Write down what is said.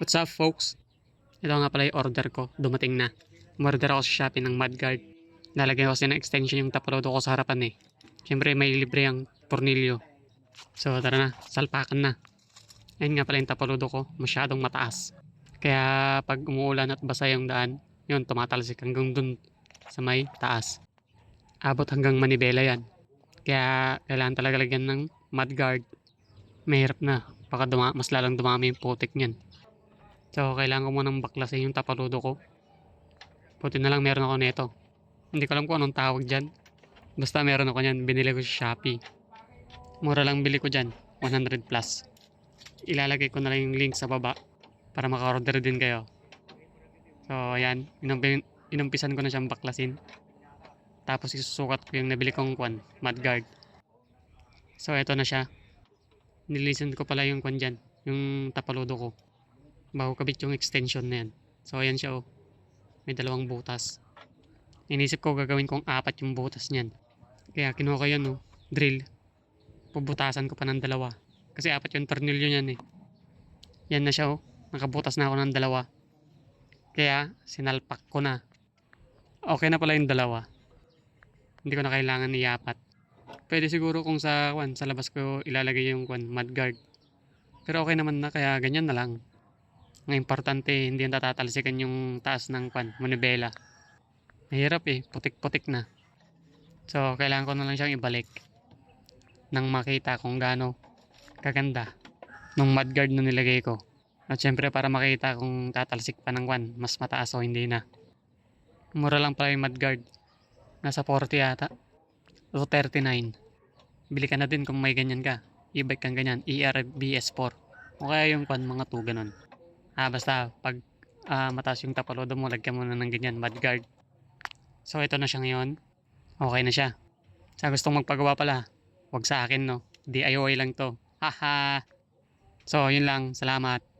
What's up folks? Ito nga pala yung order ko. Dumating na. Umorder ako sa Shopee ng Mudguard. Lalagyan ko kasi ng extension yung tapalodo ko sa harapan eh. Siyempre may libre ang tornilyo. So tara na, salpakan na. Ayun nga pala yung tapalodo ko. Masyadong mataas. Kaya pag umuulan at basa yung daan, yun tumatalsik hanggang dun sa may taas. Abot hanggang manibela yan. Kaya kailangan talaga lagyan ng mudguard. Mahirap na. Baka mas lalang dumami yung putik niyan. So, kailangan ko munang baklasin yung tapaludo ko. Buti na lang meron ako nito. Hindi ko alam kung anong tawag dyan. Basta meron ako niyan. Binili ko sa Shopee. Mura lang bili ko dyan. 100 plus. Ilalagay ko na lang yung link sa baba para maka-order din kayo. So, ayan. Inumpi- inumpisan ko na siyang baklasin. Tapos isusukat ko yung nabili kong kwan, mudguard. So, eto na siya. Nilisan ko pala yung kwan dyan. Yung tapaludo ko bago kabit yung extension na yan. So, ayan siya oh. May dalawang butas. Inisip ko gagawin kong apat yung butas niyan. Kaya kinuha ko yan oh. Drill. Pubutasan ko pa ng dalawa. Kasi apat yung tornilyo niyan eh. Yan na siya oh. Nakabutas na ako ng dalawa. Kaya sinalpak ko na. Okay na pala yung dalawa. Hindi ko na kailangan iapat. Pwede siguro kung sa kwan, sa labas ko ilalagay yung kwan, mudguard. Pero okay naman na kaya ganyan na lang. Ang importante, hindi yung tatatalsikan yung taas ng pan, manibela. Mahirap eh, putik-putik na. So, kailangan ko na lang siyang ibalik nang makita kung gaano kaganda nung mudguard na nilagay ko. At syempre para makita kung tatalsik pa ng kwan, mas mataas o hindi na. Mura lang pala yung mudguard. Nasa 40 yata. O 39. Bili ka na din kung may ganyan ka. E-bike kang ganyan, E ERBS4. O kaya yung kwan, mga 2 ganun. Ah, basta pag ah, mataas yung tapalodo mo, lagyan mo na ng ganyan, mudguard. So, ito na siya ngayon. Okay na siya. Sa gustong magpagawa pala, wag sa akin, no? DIY lang to. Haha! So, yun lang. Salamat.